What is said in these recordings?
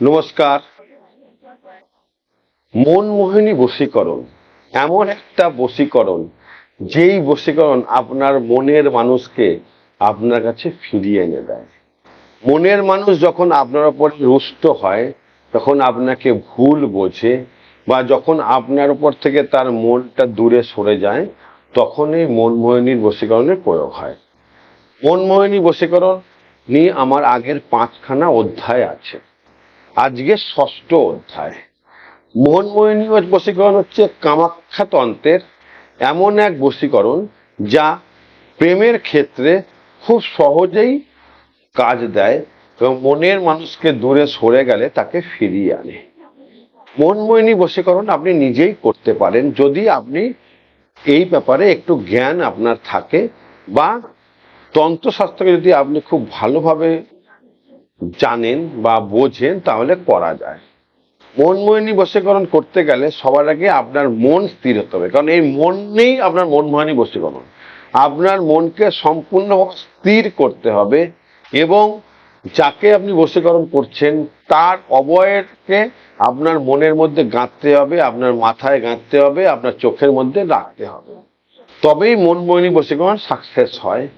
নমস্কার। মনমোহিনী বশীকরণ, এমন একটা বশীকরণ, যেই বশীকরণ আপনার মনের মানুষকে আপনার কাছে ফিরিয়ে এনে দেয়। মনের মানুষ যখন আপনার উপর রুষ্ট হয়, তখন আপনাকে ভুল বোঝে বা যখন আপনার উপর থেকে তার মনটা দূরে সরে যায়, তখনই মনমোহিনীর বশীকরণের প্রয়োগ হয়। মনমোহিনী বশীকরণ নিয়ে আমার আগের পাঁচখানা অধ্যায় আছে। আজকে ষষ্ঠ অধ্যায়। মোহনমোহিনী বশীকরণ হচ্ছে কামাখ্যা তন্ত্রের এমন এক বশীকরণ যা প্রেমের ক্ষেত্রে খুব সহজেই কাজ দেয় এবং মনের মানুষকে দূরে সরে গেলে তাকে ফিরিয়ে আনে। মনমোহিনী বশীকরণ আপনি নিজেই করতে পারেন। যদি আপনি এই ব্যাপারে একটু জ্ঞান আপনার থাকে বা তন্ত্রশাস্ত্রকে যদি আপনি খুব ভালোভাবে জানেন বা বোঝেন, তাহলে করা যায়। মনমোহিনী বশীকরণ করতে গেলে সবার আগে আপনার মন স্থির হতে হবে। কারণ এই মন নেই আপনার মনমোহিনী বশীকরণ। আপনার মনকে সম্পূর্ণভাবে স্থির করতে হবে এবং যাকে আপনি বশীকরণ করছেন, তার অবয়বকে আপনার মনের মধ্যে গাঁথতে হবে, আপনার মাথায় গাঁথতে হবে, আপনার চোখের মধ্যে রাখতে হবে। তবেই মনমোহিনী বশীকরণ সাকসেস হয়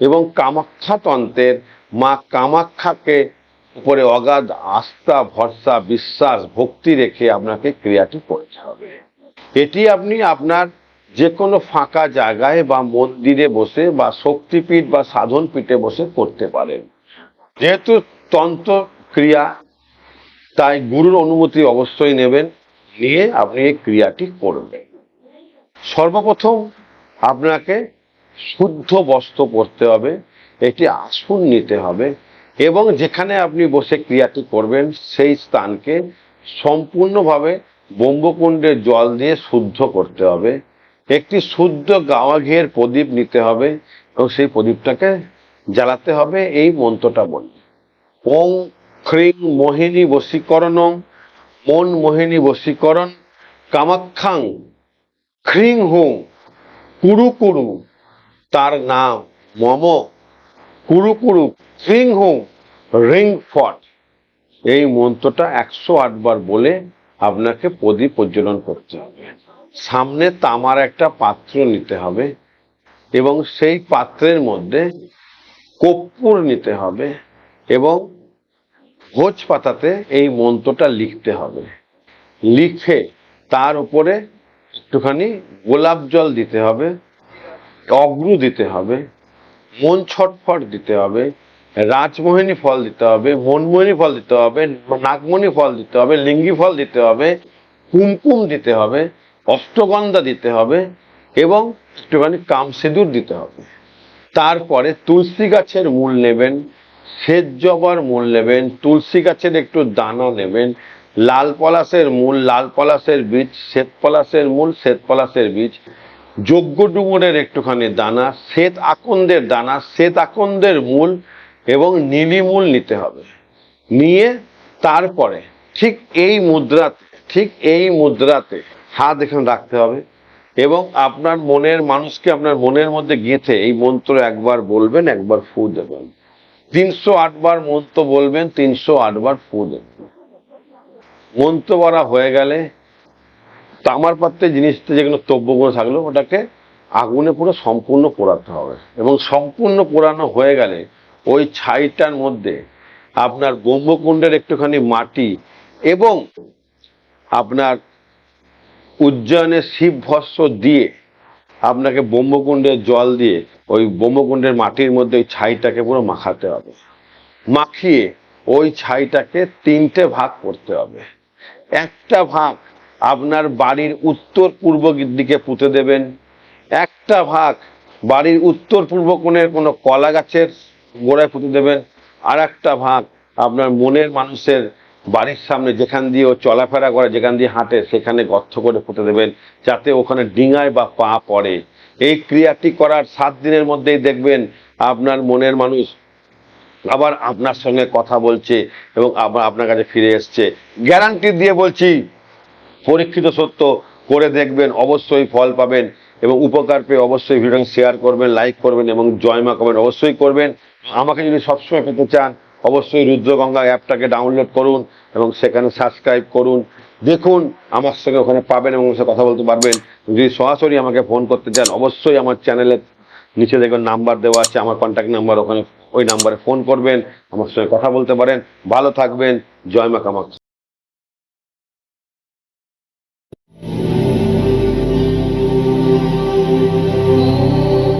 এবং কামাখ্যা তন্ত্রের মা কামাখ্যাকে উপরে অগাধ আস্থা, ভরসা, বিশ্বাস, ভক্তি রেখে আপনাকে ক্রিয়াটি করতে হবে। এটি আপনি আপনার যে কোনো ফাঁকা জায়গায় বা মন্দিরে বসে বা শক্তিপীঠ বা সাধন পীঠে বসে করতে পারেন। যেহেতু তন্ত্র ক্রিয়া, তাই গুরুর অনুমতি অবশ্যই নেবেন, নিয়ে আপনি এই ক্রিয়াটি করবেন। সর্বপ্রথম আপনাকে শুদ্ধ বস্ত্র পরতে হবে। একটি আসন নিতে হবে এবং যেখানে আপনি বসে ক্রিয়াটি করবেন, সেই স্থানকে সম্পূর্ণভাবে ব্রহ্মকুণ্ডের জল দিয়ে শুদ্ধ করতে হবে। একটি শুদ্ধ গাওয়া ঘিয়ের প্রদীপ নিতে হবে এবং সেই প্রদীপটাকে জ্বালাতে হবে, এই মন্ত্রটা বলে। ওং খ্রিং মোহিনী বশীকরণং, মন মোহিনী বশীকরণ, কামাখ্যাং খ্রিং হুং, কুরু কুরু, তার নাম মম কুরু কুরু হুং, রিং ফট। এই মন্ত্রটা একশো আটবার বলে আপনাকে প্রদীপ প্রজ্বলন করতে হবে। সামনে তামার একটা পাত্র নিতে হবে এবং সেই পাত্রের মধ্যে কর্পূর নিতে হবে এবং ভোজ পাতাতে এই মন্ত্রটা লিখতে হবে। লিখে তার উপরে একটুখানি গোলাপ জল দিতে হবে, অগ্রু দিতে হবে। মন ছটফট দিতে হবে, রাজমোহিনী ফল দিতে হবে, মনমোহিনী ফল দিতে হবে, নাগমণি ফল দিতে হবে, লিঙ্গি ফল দিতে হবে, কুমকুম দিতে হবে, অষ্টগন্ধা দিতে হবে এবং একটুখানি কামসিঁদুর দিতে হবে। তারপরে তুলসী গাছের মূল নেবেন সেজ জবার মূল নেবেন, তুলসী গাছের একটু দানা নেবেন, লাল পলাশের মূল, লাল পলাশের বীজ, শ্বেত পলাশের মূল, শ্বেত পলাশের বীজ যজ্ঞ ডুমুরের একটুখানি দানা, শ্বেত আকন্দের দানা, শ্বেত আকন্দের মূল এবং নীলি মূল নিতে হবে। নিয়ে তারপরে ঠিক এই মুদ্রাতে, ঠিক এই মুদ্রাতে হাত এখানে রাখতে হবে এবং আপনার মনের মানুষকে আপনার মনের মধ্যে গেঁথে এই মন্ত্র একবার বলবেন, একবার ফু দেবেন। তিনশো আটবার মন্ত্র বলবেন, তিনশো আটবার ফু দেবেন। মন্ত্র বলা হয়ে গেলে তামার পাত্রে জিনিসটা যেগুলো দ্রব্যগুলো থাকল, ওটাকে আগুনে পুরো সম্পূর্ণ পোড়াতে হবে। এবং সম্পূর্ণ পোড়ানো হয়ে গেলে ওই ছাইটার মধ্যে আপনার ব্রহ্মকুণ্ডের একটুখানি মাটি এবং আপনার উজ্জয়নের শিব ভস্য দিয়ে আপনাকে ব্রহ্মকুণ্ডের জল দিয়ে ওই ব্রহ্মকুণ্ডের মাটির মধ্যে ওই ছাইটাকে পুরো মাখাতে হবে। মাখিয়ে ওই ছাইটাকে তিনটে ভাগ করতে হবে। একটা ভাগ আপনার বাড়ির উত্তর পূর্ব দিকে পুঁতে দেবেন। একটা ভাগ বাড়ির উত্তর পূর্ব কোণের কোনো কলা গাছের গোড়ায় পুঁতে দেবেন। আর একটা ভাগ আপনার মনের মানুষের বাড়ির সামনে যেখান দিয়ে ও চলাফেরা করে, যেখান দিয়ে হাঁটে, সেখানে গর্ত করে পুঁতে দেবেন, যাতে ওখানে ডিঙায় বা পা পড়ে। এই ক্রিয়াটি করার সাত দিনের মধ্যেই দেখবেন আপনার মনের মানুষ আবার আপনার সঙ্গে কথা বলছে এবং আবার আপনার কাছে ফিরে এসছে। গ্যারান্টি দিয়ে বলছি পরীক্ষিত সত্য করে দেখবেন, অবশ্যই ফল পাবেন এবং উপকার পেয়ে অবশ্যই ভিডিও শেয়ার করবেন লাইক করবেন এবং জয় মা কমেন্ট অবশ্যই করবেন। আমাকে যদি সবসময় পেতে চান, অবশ্যই রুদ্রগঙ্গা অ্যাপটাকে ডাউনলোড করুন এবং সেখানে সাবস্ক্রাইব করুন। দেখুন, আমার সঙ্গে ওখানে পাবেন এবং সাথে কথা বলতে পারবেন। যদি সরাসরি আমাকে ফোন করতে চান, অবশ্যই আমার চ্যানেলের নিচে দেখবেন নাম্বার দেওয়া আছে, আমার কন্ট্যাক্ট নাম্বার ওখানে ওই নাম্বারে ফোন করবেন, আমার সঙ্গে কথা বলতে পারেন। ভালো থাকবেন, জয় মা